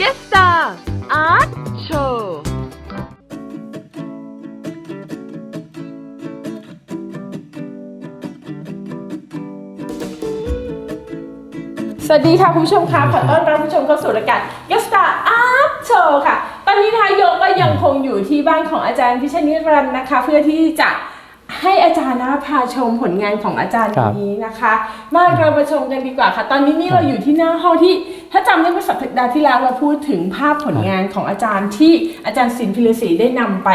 g e s t a r Art Show สวัสดีค่ะคุณผู้ชมคะขอต้อนรับคุณผู้ชมเข้าสู่รายการ g u e s t a r Art Show ค่ะ ตอนนี้ทายโยก็ยังคงอยู่ที่บ้านของอาจารย์พิชนิรันดร์นะคะ เพื่อที่จะให้อาจารย์นะพาชมผลงานของอาจารย์ครับ นี้นะคะ มาเรามาชมกันดีกว่าค่ะ ตอนนี้นี่เราอยู่ที่หน้าห้องที่ ถ้าจำได้เมื่อสัปดาห์ที่แล้วเราพูดถึงภาพผลงานของอาจารย์ที่อาจารย์ศิลป์พิรศรีได้นำไป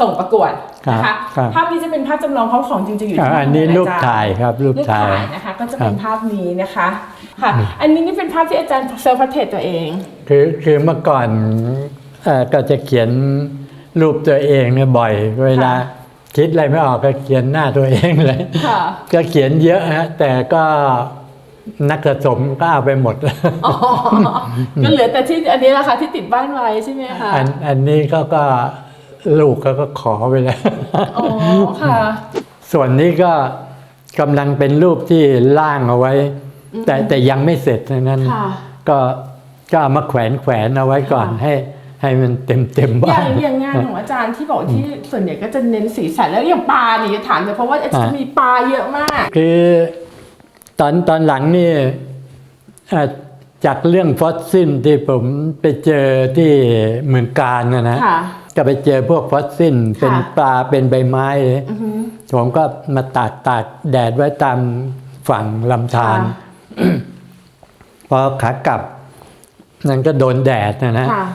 ส่งประกวดนะคะ ครับ ภาพนี้จะเป็นภาพจำลองเพราะของจริงๆอยู่อ่าที่อันนี้ห้องรูขปองอจรถ่ายครับรูปรูปถ่าถ่าย ยนะคะ ก็จะเป็นครับภาพนี้นะคะค่ะ อันนี้นี่เป็นภาพที่อาจารย์เซลฟ์พอร์เทรตตัวเอง คือคือเมื่อก่อนเอ่อก็จะเขียนรูปตัวเองเนี่ยบ่อยเวลาคิดอะไรไม่ออกก็เขียนหน้าตัวเองเลย ค่ะ ก็เขียนเยอะฮะแต่ก็ นักสะสมก็เอาไปหมดอ๋อก็เหลือแต่ที่อันนี้แหละค่ะที่ติดบ้านไว้ใช่ไหมคะอันอันนี้เขาก็ลูกเขาก็ขอไปแล้วอ๋อค่ะ ส่วนนี้ก็กำลังเป็นรูปที่ล่างเอาไว้ แต่แต่ยังไม่เสร็จดังนั้นค่ะก็ก็เอามาแขวนแขวนเอาไว้ก่อนค่ะให้ให้มันเต็มเต็มๆอบ้าย่างงอย่างงานของอาจารย์ที่บอกที่ส่วนใหญ่ก็จะเน้นสีสันแล้วอย่างปลานี่จะถามเลยเพราะว่าอาจารย์อ่ามีมีปลาเยอะมาก คือ ตอนตอนหลังนี่เอ่อจากเรื่องฟอสซิลที่ผมไปเจอที่เมืองการนะนะค่ะก็ไปเจอพวกฟอสซิลเป็นปลาเป็นใบไม้เลยอือหือผมก็มาตากตากแดดไว้ตามฝั่งลำธารค่ะพอขากลับ นั่นก็โดนแดดนะนะค่ะ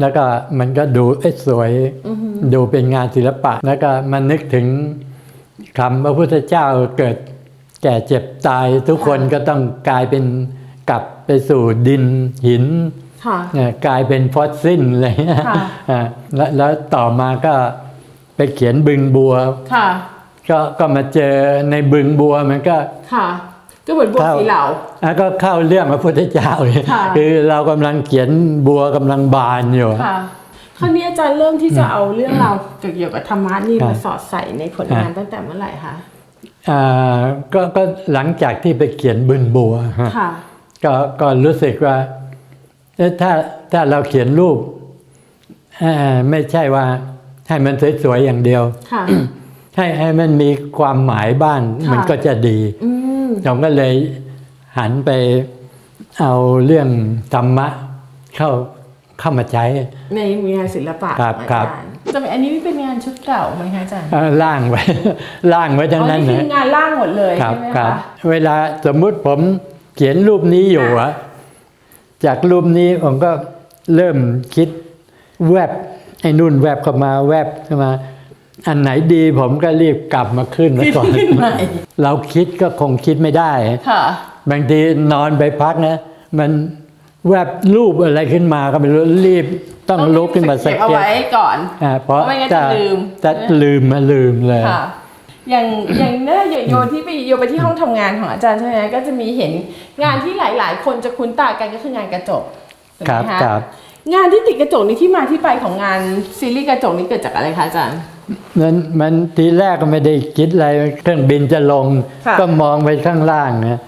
แล้วก็มันก็ดูเอ้ยสวยอือหือดูเป็นงานศิลปะ แล้วก็มันนึกถึงคำพระพุทธเจ้าเกิด แก่เจ็บตายทุกคนก็ต้องกลายเป็นกลับไปสู่ดินหินค่ะเนี่ยกลายเป็นฟอสซิลอะไรเงี้ยค่ะอ่าแล้วแล้วต่อมาก็ไปเขียนบึงบัวค่ะก็ก็มาเจอในบึงบัวมันก็ค่ะก็เหมือนบัวเข้าสีเหลาอะก็เข้าเรื่องพระพุทธเจ้าเลยค่ะคือเรากำลังเขียนบัวกำลังบานอยู่ค่ะคราวนี้อาจารย์เริ่มที่จะเอาเรื่องราวเกี่ยวกับธรรมะนี่ครับมาสอดใส่ในผลงานตั้งแต่เมื่อไหร่คะอ่า ก็ก็หลังจากที่ไปเขียนบึงบัวฮะค่ะก็ก็รู้สึกว่าเอ๊ะถ้าถ้าเราเขียนรูปเอ่อไม่ใช่ว่าให้มันสวยๆอย่างเดียวค่ะให้ให้มันมีความหมายบ้างค่ะมันก็จะดีอืมผมก็เลยหันไปเอาเรื่องธรรมะเข้าเข้ามาใช้ในงานศิลปะครับของครัอาบจารย์ จะเป็นอันนี้เป็นงานชุดเก่าไหมคะอาจารย์เอ่อล่างไว้ ล่างไว้ทั้งนั้นอ๋อนี่นะคืองานล่างหมดเลยครับใช่ไหมครัคะบเวลาสมมุติผมเขียนรูปนี้อยู่อะจากรูปนี้ผมก็เริ่มคิดแวบไอ้นู่นแวบเข้ามาแวบเข้ามา อันไหนดีผมก็รีบกลับมาขึ้นมาก่อนขึ้นใหม่เราคิดก็คงคิดไม่ได้ค่ะบางทีนอนไปพักนะ มัน แวบรูปอะไรขึ้นมาก็ไม่รู้รีบต้องลุกขึ้นมาสักเก็บเอาเก็บไว้ก่อนอ่าเพราะไม่งั้นจะลืมจะลืมมาลืมเลยค่ะอย่างอย่างเนี้ยโยที่ไปโยไปที่ห้องทำงานของอาจารย์ใช่ไหมก็จะมีเห็นงานที่หลาย ๆ คนจะคุ้นตากันก็คืองานกระจกถูกครับไหมคะครับงานที่ติดกระจกนี้ที่มาที่ไปของงานซีรีส์กระจกนี้เกิดจากอะไรคะอาจารย์นั้นมันทีแรกก็ไม่ได้คิดอะไรเครื่องบินจะลงค่ะก็มองไปข้างล่างนะ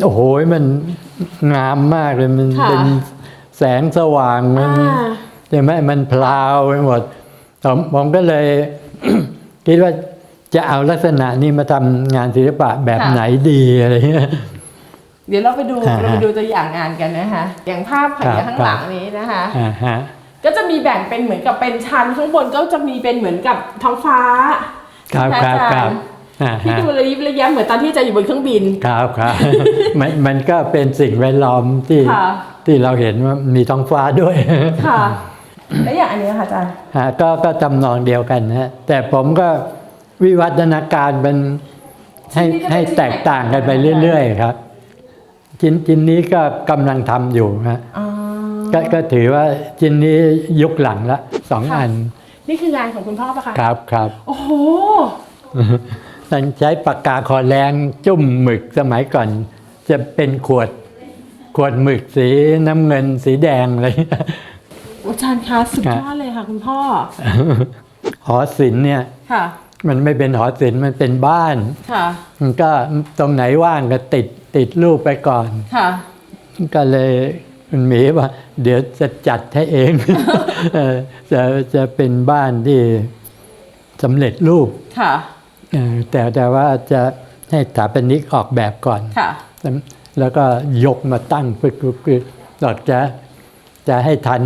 โอ้โหมันงามมากเลยมันค่ะเป็นแสงสว่างมันอ่า ใช่ไหมมันพลาวไปหมดผมผมก็เลย คิดว่าจะเอาลักษณะนี้มาทำงานศิลปะแบบค่ะ ไหนดีอะไรเงี้ย เดี๋ยวเราไปดูอ่าฮะเราไปดูตัวอย่างงานกันนะคะ อย่างภาพผังครับข้างหลังนี้นะคะ อ่าฮะ ก็จะมีแบ่งเป็นเหมือนกับเป็นชั้นข้างบนก็จะมีเป็นเหมือนกับท้องฟ้าครับนะครัอาบคจารับรย์อ่า ที่ฮะดูระยิบระยับเหมือนตอนที่อาจะอยู่บนเครื่องบิน ครับครับมันมันก็เป็นสิ่งแวดล้อมที่ค่ะที่เราเห็นว่ามีท้องฟ้าด้วย ค่ะ แล้วอย่างอันนี้ค่ะอาจารย์ฮะก็ก็จำนองเดียวกันนะฮะ แต่ผมก็วิวัฒนาการเป็นให้ชิ้นนี้จะเป็นให้ชิ้นแตกต่างกันไปเรื่อยๆครับชิ้นชิ้นนี้ก็กำลังทำอยู่ฮะอ๋อก็ก็ถือว่าชิ้นนี้ยุคหลังละสองค่ะอัน นี่คืองานของคุณพ่อปะคะ ครับครับ โอ้โห ต้องใช้ปากกาคอแรงจุ่มหมึกสมัยก่อน จะเป็นขวดขวดหมึกสีน้ำเงินสีแดงอะไรอาจารย์คะสุดยอดเลยค่ะคุณพ่อ หอศิลป์เนี่ยค่ะมันไม่เป็นหอศิลป์มันเป็นบ้านค่ะมันก็ตรงไหนว่างก็ติดติดรูปไปก่อนค่ะก็เลยคุณหมีว่า เดี๋ยวจะจัดให้เองเออจะจะเป็นบ้านที่สำเร็จรูปค่ะเออ แต่แต่ว่าจะให้สถาปนิกออกแบบก่อนค่ะแล้วแล้วก็ยกมาตั้งปึกปึกปึกหลอดจะจะให้ทัน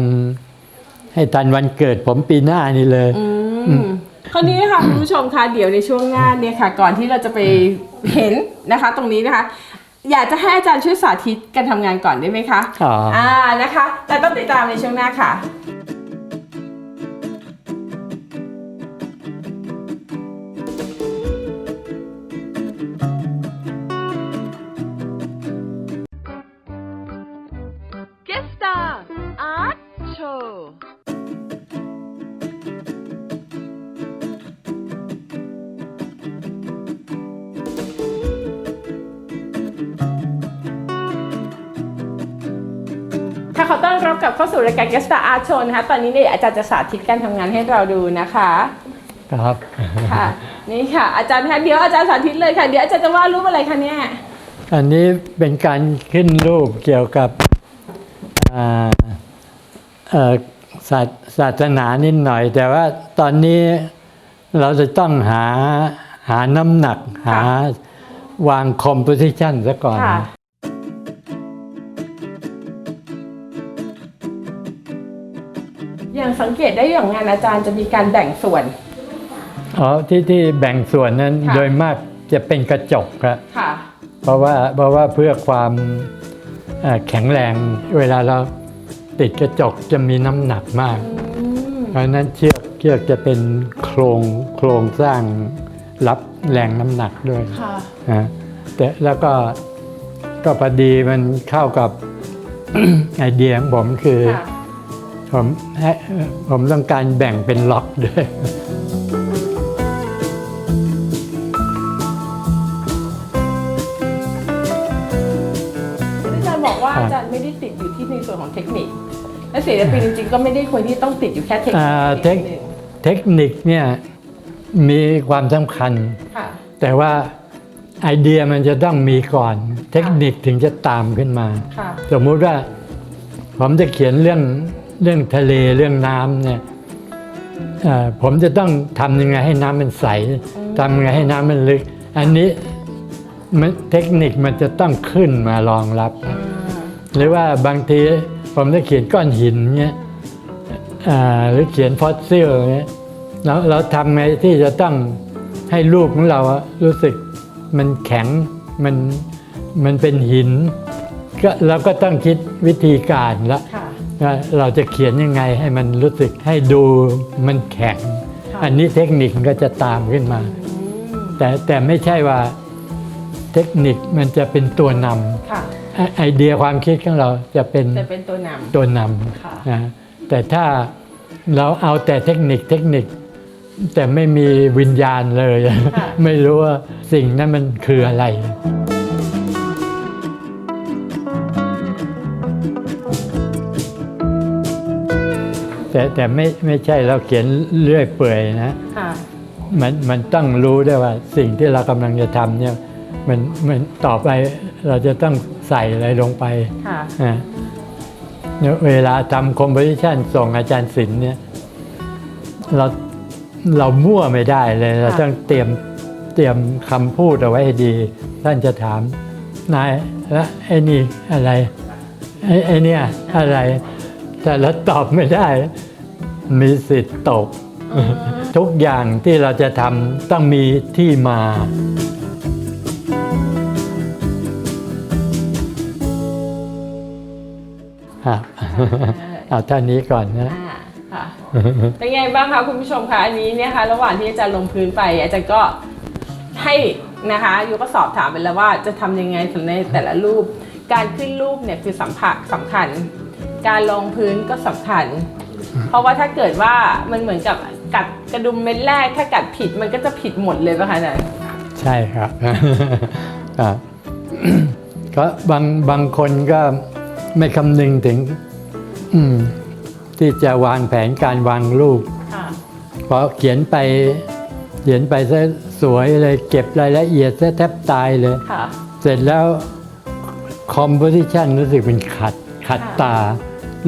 ให้ทันวันเกิดผมปีหน้านี่เลยอืมคราวนี้ค่ะคุณผู้ชมคะเดี๋ยวในช่วงหน้าเนี่ยค่ะ ก่อนที่เราจะไปเห็นนะคะ ตรงนี้นะคะอยากจะให้อาจารย์ช่วยสาธิตการทำงานก่อนได้ไหมคะ อ๋อ อ่อ่านะคะ แต่ต้องติดตามในช่วงหน้าค่ะ อต้อนรับกลับเข้าสู่รายการ Guest Star Art Show นะคะตอนนี้เนี่ยอาจารย์จะสาธิตการทำงานให้เราดูนะคะครับค่ะนี่ค่ะ อาจารย์คะเดี๋ยวอาจารย์สาธิตเลยค่ะเดี๋ยวอาจารย์จะวาดรูปอะไรคะเนี่ยอันนี้เป็นการขึ้นรูปเกี่ยวกับอ่าเอ่อศาสศาสนานิดหน่อย แต่ว่าตอนนี้เราจะต้องหาหาน้ำหนักหาวางคอมโพสิชันซะก่อน อย่างสังเกตได้อย่างงานอาจารย์จะมีการแบ่งส่วน อ๋อที่ที่แบ่งส่วนนั้นค่ะ โดยมากจะเป็นกระจกครับค่ะ เพราะว่าเพราะว่าเพื่อความเอ่อแข็งแรงเวลาเราติดกระจกจะมีน้ำหนักมาก อืมเพราะฉะนั้นเชือกเชือกจะเป็นโครงโครงสร้างรับแรงน้ำหนักด้วยค่ะนะแต่แล้วก็ก็พอดีมันเข้ากับ ไอเดียของผมคือ ค่ะ ผมให้ผมต้องการแบ่งเป็นล็อกด้วยอาจารย์บอกว่าครับอาจารย์ไม่ได้ติดอยู่ที่ในส่วนของเทคนิค และศิลปินจริงๆก็ไม่ได้ควรที่ต้องติดอยู่แค่เทคนิอ่าคเทคเทคนิคเนี่ยมีความสำคัญค่ะแต่ว่าไอเดียมันจะต้องมีก่อน เทคนิคถึงจะตามขึ้นมาค่ะสมมุติว่าผมจะเขียนเรื่อง เรื่องทะเลเรื่องน้ำเนี่ยผมจะต้องทำยังไงให้น้ำมันใสทำยังไงให้น้ำมันลึก อันนี้มันเทคนิคมันจะต้องขึ้นมารองรับ หรือว่าบางทีผมจะเขียนก้อนหินเนี่ยหรือเขียนฟอสซิลเนี่ยเราเราทำไงที่จะต้องให้รูปของเรารู้สึกมันแข็งมันมันเป็นหินก็เราก็ต้องคิดวิธีการละ ว่าเราจะเขียนยังไงให้มันรู้สึกให้ดูมันแข็งค่ะอันนี้เทคนิคก็จะตามขึ้นมาอืมแต่แต่ไม่ใช่ว่าเทคนิคมันจะเป็นตัวนำค่ะไอไอเดียความคิดของเราจะเป็นจะเป็นตัวนำตัวนค่ะำนะแต่ถ้าเราเอาแต่เทคนิคเทคนิค แต่ไม่มีวิญญาณเลย ไม่รู้ว่าสิ่งนั้นมันคืออะไร แต่แต่ไม่ไม่ใช่เราเขียนเรื่อยเปื่อยนะค่ะมันมันต้องรู้ด้วยว่าสิ่งที่เรากำลังจะทำเนี่ยมันมันต่อไปเราจะต้องใส่อะไรลงไปค่ะอ่าเนี่ยเวลาทำคอมโพสิชันส่งอาจารย์ศิลป์เนี่ยเราเรามั่วไม่ได้เลยเราต้องเตรียมเตรียมคำพูดเอาไว้ให้ดี ท่านจะถามนายแล้วไอ้นี่อะไรไอ้ไอ้เนี่ยอะไร แต่เราตอบไม่ได้ มีสิทธิ์ตก ทุกอย่างที่เราจะทำต้องมีที่มาครับเอาท่านนี้ก่อนนะอ่าค่ะเป็นไงบ้างคะคุณผู้ชมคะอันนี้เนี่ยค่ะระหว่างที่อาจารย์ลงพื้นไปอาจารย์ก็ให้นะคะยูก็สอบถามไปแล้วว่าจะทำยังไงในแต่ละรูป การขึ้นรูปเนี่ยคือสัมผัสสำคัญ การลงพื้นก็สำคัญ เพราะว่าถ้าเกิดว่ามันเหมือนกับกัดกระดุมเม็ดแรก ถ้ากัดผิดมันก็จะผิดหมดเลยป่ะคะอาจารย์ ใช่ครับครับก็บางบางคนก็ไม่คำนึงถึง อืม ที่จะวางแผนการวางรูป ค่ะ พอเขียนไป เขียนไปซะสวยเลย เก็บรายละเอียดซะแทบตายเลย ค่ะ เสร็จแล้วคอมโพสิชันรู้สึกเป็นขัดขัดค่ะ ตา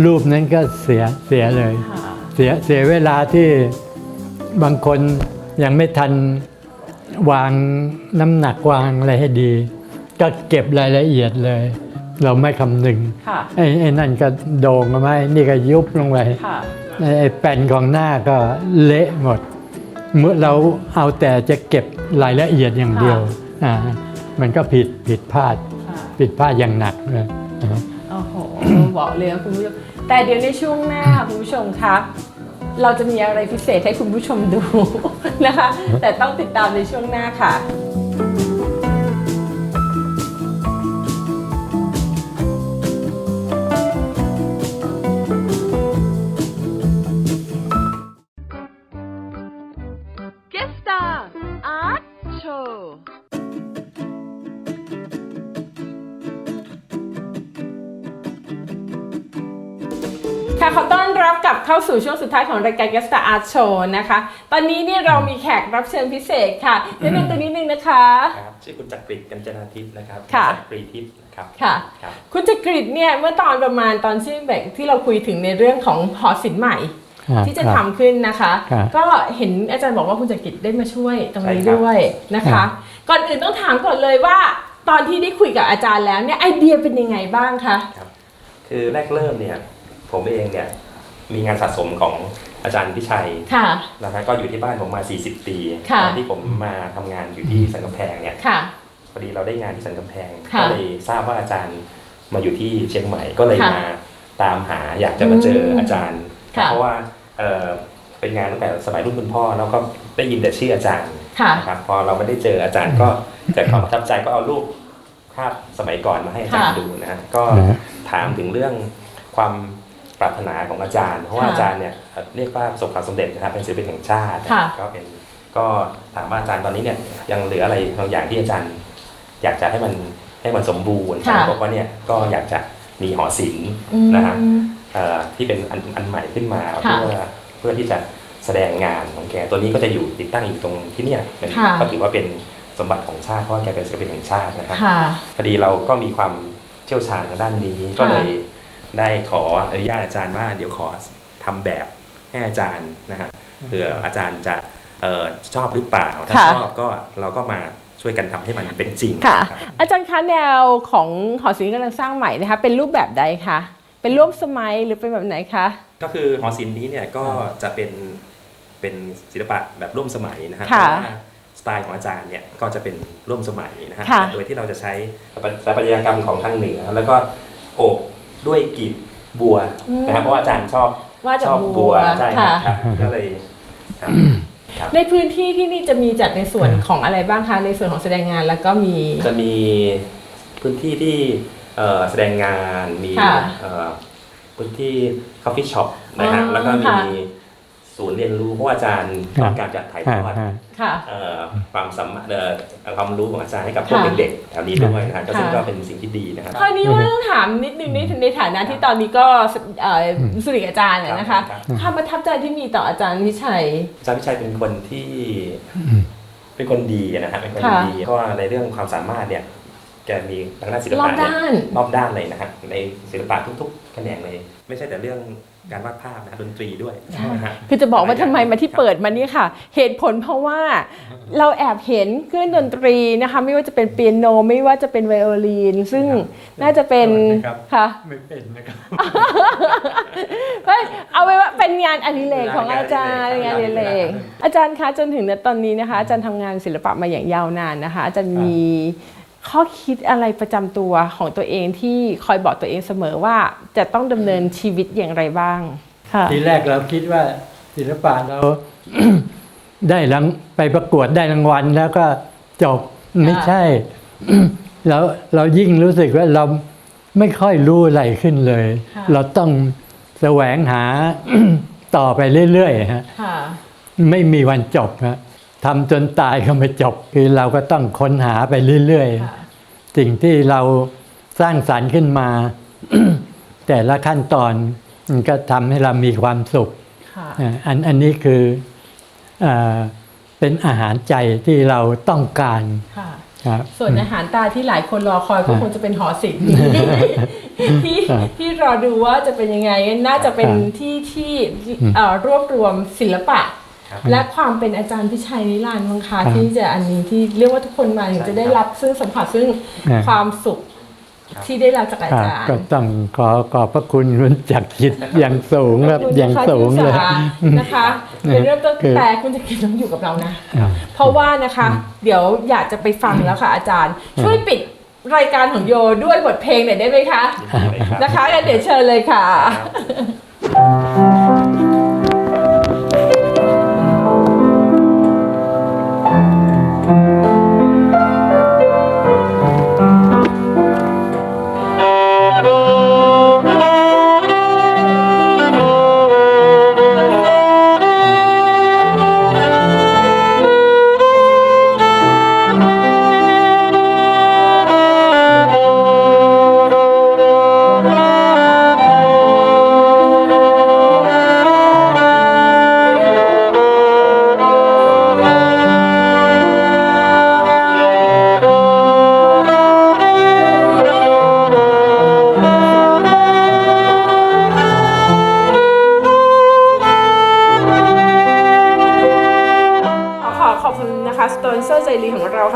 รูปนั้นก็เสียเสียเลยค่ะเสียเสียเวลาที่บางคนยังไม่ทันวางน้ำหนักวางอะไรให้ดี ก็เก็บรายละเอียดเลย เราไม่คำนึงค่ะไอ้ไอ้นั่นก็โด่งออกมาไอ้นี่ก็ยุบลงไปค่ะไอ้ไอ้แผ่นของหน้าก็เละหมด เมื่อเราเอาแต่จะเก็บรายละเอียดอย่างเดียวอ่ามันก็ผิดผิดพลาดค่ะผิดพลาดอย่างหนักเลยอ่า โหบอกเลยคุณผู้ชมแต่เดี๋ยวในช่วงหน้าคุณผู้ชมคะเราจะมีอะไรพิเศษให้คุณผู้ชมดูนะคะ แต่ต้องติดตามในช่วงหน้าค่ะ ค่ะขอต้อนรับกลับเข้าสู่ช่วงสุดท้ายของรายการ Guest Star Art Show นะคะ ตอนนี้เนี่ยเรามีแขกรับเชิญพิเศษค่ะแนะนำตัวนิดนึงนะคะ ครับชื่อคุณจักริดกัญจนาทิพย์นะครับค่ะ จักรีทิพย์นะครับค่ะ ครับ คุณจักริดเนี่ยเมื่อตอนประมาณตอนที่แบบที่เราคุยถึงในเรื่องของหอศิลป์ใหม่ ครับที่จะครับทำขึ้นนะคะ ครับ ก็เห็นอาจารย์บอกว่าคุณจักริดได้มาช่วยตรงนี้ใช่ครับ ด้วยนะครัคะบก่อนอื่นต้องถามก่อนเลยว่า ตอนที่ได้คุยกับอาจารย์แล้วเนี่ยไอเดียเป็นยังไงบ้างคะ ครับ คือแรกเริ่มเนี่ย ผมเองเนี่ยมีงานสะสมของอาจารย์พิชัยค่ะ นะครับก็อยู่ที่บ้านผมมา 40 ปีค่ะ ตอนที่ผมมาทำงานอยู่ที่สันกำแพงเนี่ยค่ะ พอดีเราได้งานที่สันกำแพงค่ะก็เลยทราบว่าอาจารย์มาอยู่ที่เชียงใหม่ก็เลยค่ะมาตามหาอยากจะมาเจอมอาจารย์ ค่ะ เพราะว่าเอ่อเป็นงานตั้งแต่สมัยรุ่นคุณพ่อแล้วก็ได้ยินแต่ชื่ออาจารย์ค่ะ นะครับพอเราไม่ได้เจออาจารย์ก็เกิดความประทับใจก็เอารูปภาพสมัยก่อนมาให้อาจารย์ค่ะ ดูนะฮะก็ นะฮะ ถามถึงเรื่องความ ปรารถนาของอาจารย์ เพราะว่าค่ะอาจารย์เนี่ยเรียกว่าประสบความสำเร็จนะครับเป็นศิลปินแห่งชาติค่ะก็เป็นก็ถามว่าอาจารย์ตอนนี้เนี่ยยังเหลืออะไรบางอย่างที่อาจารย์ อยากจะให้มันให้มันสมบูรณ์อาจารย์บอกว่าเนี่ยก็อยากจะมีหอศิลป์อืมนะฮะเอ่อที่เป็นอันอันใหม่ขึ้นมาค่ะเพื่อเพื่อที่จะแสดงงานของแกตัวนี้ก็จะอยู่ติดตั้งอยู่ตรงที่เนี่ยเป็นค่ะก็ถือว่าเป็นสมบัติของชาติเพราะว่าแกเป็นศิลปินแห่งชาตินะครับค่ะพอดีเราก็มีความเชี่ยวชาญทางด้านนี้ก็เลย ได้ขออนุญาตอาจารย์ว่าเดี๋ยวขอทำแบบให้อาจารย์นะฮะเผื่ออาจารย์จะเอ่อชอบหรือเปล่า ถ้าค่ะชอบก็เราก็มาช่วยกันทำให้มันเป็นจริงค่ะรับอาจารย์คะแนวของหอศิลป์กำลังสร้างใหม่นะคะเป็นรูปแบบใดคะเป็นร่วมสมัยหรือเป็นแบบไหนคะก็คือหอศิลป์นี้เนี่ยก็จะเป็นเป็นศิลปะแบบร่วมสมัยนะฮะค่ะเพราะว่าสไตล์ของอาจารย์เนี่ยก็จะเป็นร่วมสมัยนะฮะค่ะโดยที่เราจะใช้สถาปัตยกรรมของทางเหนือ แล้วก็โอบ ด้วยกลีบบัวนะครับเพราะว่าอาจารย์ชอบว่าจากชอบบับัววใช่คค่ะรับครับก็เลยครับครับในพื้นที่ที่นี่จะมีจัดในส่วนของอะไรบ้างคะในส่วนของแสดงงานแล้วก็มี จะมีพื้นที่ที่เอ่อแสดงงานมีค่ะเอ่อพื้นที่ coffee shop นะฮะอ๋อแล้วก็มีค่ะ ศูนย์เรียนรู้เพราะว่าอาจารย์ต้องการจะถ่ายทอ่าอดอ่าค่ะ เอ่อความสามารถเอ่อความรู้ของอาจารย์ให้กับพวกค่ะเด็กๆแถวนี้ด้วยนะฮะก็ซึ่งค่ะ ก็เป็นสิ่งที่ดีนะครับ คราวนี้ว่าต้องถามนิดนึงในในฐานะที่ตอนนี้ก็เอ่อสนิทกับอาจารย์อะนะคะครับความประทับใจที่มีต่ออาจารย์พิชัย อาจารย์พิชัยเป็นคนที่เป็นคนดีนะฮะเป็นคนค่ะดีเพราะว่าในเรื่องความสามารถเนี่ยแกมีทางด้านศิลรอปะบเนี่ยด้านรอบด้านเลยนะฮะในศิลปะทุกๆแขนงเลย ไม่ใช่แต่เรื่อง การวาดภาพนะฮะดนตรีด้วยนะฮะ คือจะบอกว่าทำไมมาที่เปิดมานี่ค่ะ เหตุผลเพราะว่าเราแอบเห็นเครื่องดนตรีนะคะ ไม่ว่าจะเป็นเปียโนไม่ว่าจะเป็นไวโอลินซึ่งครับน่าจะเป็นครับ ค่ะ ไม่เป็นนะครับ เฮ้ยเอาไว้ว่าเป็นงานอดิเรกของอาจารย์งางานนออดิดิเรเรก กอาจารย์คะจนถึงณตอนนี้นะคะ อาจารย์ทำงานศิลปะมาอย่างยาวนานนะคะ อาจารย์มี ข้อคิดอะไรประจำตัวของตัวเองที่คอยบอกตัวเองเสมอว่าจะต้องดำเนินชีวิตอย่างไรบ้างค่ะทีแรกเราคิดว่าศิลปะเราได้รางไปประกวดได้รางวัลแล้วก็จบไม่ใช่แล้วเรายิ่งรู้สึกว่าเราไม่ค่อยรู้อะไรขึ้นเลยค่ะเราต้องแสวงหาต่อไปเรื่อยๆฮะค่ะไม่มีวันจบฮะ ทำจนตายก็ไม่จบ คือเราก็ต้องค้นหาไปเรื่อยค่ะๆสิ่งที่เราสร้างสรรค์ขึ้นมา แต่ละขั้นตอนมันก็ทำให้เรามีความสุขค่ะอ่าอันอันนี้คืออาเป็นอาหารใจที่เราต้องการค่ะครับส่วนอาหารตาที่หลายคนรอคอยก็ครับคงจะเป็นหอศิลป์ที่ครับที่รอดูว่าจะเป็นยังไงน่าจะเป็นครับที่ที่อืมเอ่อรวบรวมศิลปะครับ และความเป็นอาจารย์พิชัยนิรันดร์มังคาครับที่จะอันนี้ที่เรียกว่าทุกคนมาถึงใช่จะได้ครับรับซึ่งสัมผัสซึ่งครับความสุขครับที่ได้รับจากอาครับจารย์ก็ต้องขอขอบพระคุณคุณจักรจิตอย่างสูงครับขอบคุณอย่างนะคะสูงที่เลยอุตส่าห์นะคะเป็นเริ่มต้นคือแต่คุณจะกินต้องอยู่กับเรานะครับเพราะว่านะคะ เดี๋ยวอยากจะไปฟังแล้วค่ะอาจารย์ ช่วยปิดรายการของโยด้วยบทเพลงหน่อยได้ไหมคะได้ครับนะคะงั้นเดี๋ยวเชิญเลยค่ะ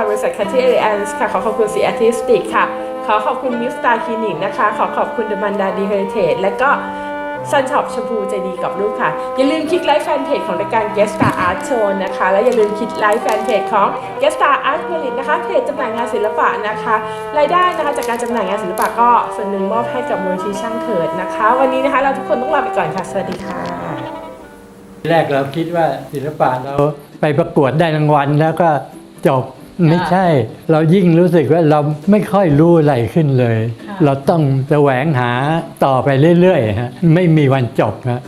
ค่ะบริษัทคันที่เอเอนส์ค่ะ ขอขอบคุณสีอาร์ติสติกค่ะ ขอขอบคุณมิสตาคลินิกนะคะ ขอขอบคุณเดมันดาดีเฮริเทจและก็ซันช็อปชมพูใจดีกับลูกค่ะ อย่าลืมคลิกไลค์แฟนเพจของรายการ g u e s t Star Art Show นะคะ และอย่าลืมคลิกไลค์แฟนเพจของ g u e s t Star Art p a l e นะคะเพจจำหน่ายงานศิลปะนะคะรายได้นะคะจากการจำหน่ายงานศิลปะก็ส่วนหนึ่งมอบให้กับมูลที่ช่างเถิดนะคะ วันนี้นะคะเราทุกคนต้องลาไปก่อนค่ะสวัสดีค่ะแรกเราคิดว่าศิลปะเราไปประกวดได้รางวัลแล้วก็จบ ไม่ใช่ เรายิ่งรู้สึกว่าเราไม่ค่อยรู้อะไรขึ้นเลยค่ะเราต้องแสวงหาต่อไปเรื่อยๆฮะไม่มีวันจบฮะ